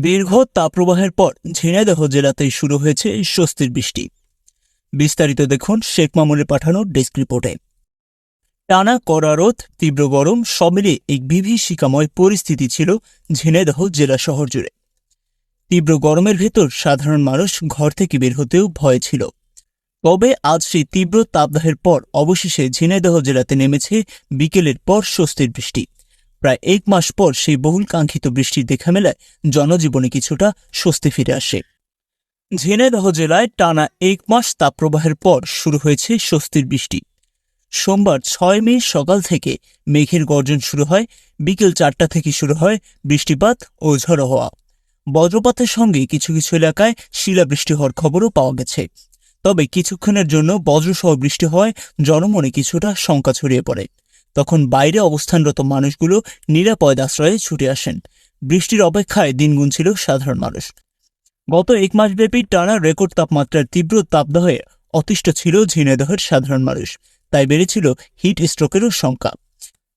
দীর্ঘ তাপপ্রবাহের পর ঝিনাইদহ জেলাতেই শুরু হয়েছে স্বস্তির বৃষ্টি। বিস্তারিত দেখুন শেখ মামুনের পাঠানো ডেস্ক রিপোর্টে। টানা কড়া রোদ, তীব্র গরম, সব এক বিভীষিকাময় পরিস্থিতি ছিল ঝিনাইদহ জেলা শহর জুড়ে। তীব্র গরমের ভেতর সাধারণ মানুষ ঘর থেকে বের হতেও ভয় ছিল। তবে আজ সেই তীব্র তাপদাহের পর অবশেষে ঝিনাইদহ জেলাতে নেমেছে বিকেলের পর স্বস্তির বৃষ্টি। প্রায় এক মাস পর সেই বহুল কাঙ্ক্ষিত বৃষ্টির দেখা মেলায় জনজীবনে কিছুটা স্বস্তি ফিরে আসে। ঝিনাইদহ জেলায় টানা এক মাস তাপপ্রবাহের পর শুরু হয়েছে স্বস্তির বৃষ্টি। সোমবার ছয় মে সকাল থেকে মেঘের গর্জন শুরু হয়, বিকেল চারটা থেকে শুরু হয় বৃষ্টিপাত ও ঝড়ো হওয়া। বজ্রপাতের সঙ্গে কিছু কিছু এলাকায় শিলাবৃষ্টি হওয়ার খবরও পাওয়া গেছে। তবে কিছুক্ষণের জন্য বজ্রসহ বৃষ্টি হওয়ায় জনমনে কিছুটা শঙ্কা ছড়িয়ে পড়ে। তখন বাইরে অবস্থানরত মানুষগুলো নিরাপদ আশ্রয়ে ছুটে আসেন। বৃষ্টির অপেক্ষায় দিন গুনছিল সাধারণ মানুষ। গত এক মাসব্যাপী টানা রেকর্ড তাপমাত্রার তীব্র তাপদাহে অতিষ্ঠ ছিল ঝিনেদহের সাধারণ মানুষ। তাই বেড়েছিল হিট স্ট্রোকেরও সংখ্যা।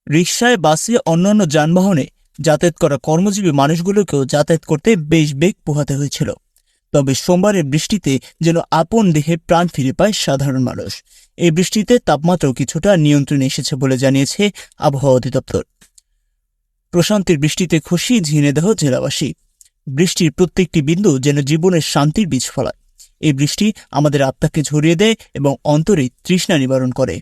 রিকশায়, বাসে, অন্যান্য যানবাহনে যাতায়াত করা কর্মজীবী মানুষগুলোকেও যাতায়াত করতে বেশ বেগ পোহাতে হয়েছিল। তবে সোমবারের বৃষ্টিতে যেন আপন দেহে প্রাণ ফিরে পায় সাধারণ মানুষ। এই বৃষ্টিতে তাপমাত্রাও কিছুটা নিয়ন্ত্রণে এসেছে বলে জানিয়েছে আবহাওয়া অধিদপ্তর। প্রশান্তির বৃষ্টিতে খুশি ঝিনেদেহ জেলাবাসী। বৃষ্টির প্রত্যেকটি বিন্দু যেন জীবনের শান্তির বীজ ফলায়। এই বৃষ্টি আমাদের আত্মাকে ঝরিয়ে দেয় এবং অন্তরে তৃষ্ণা নিবারণ করে।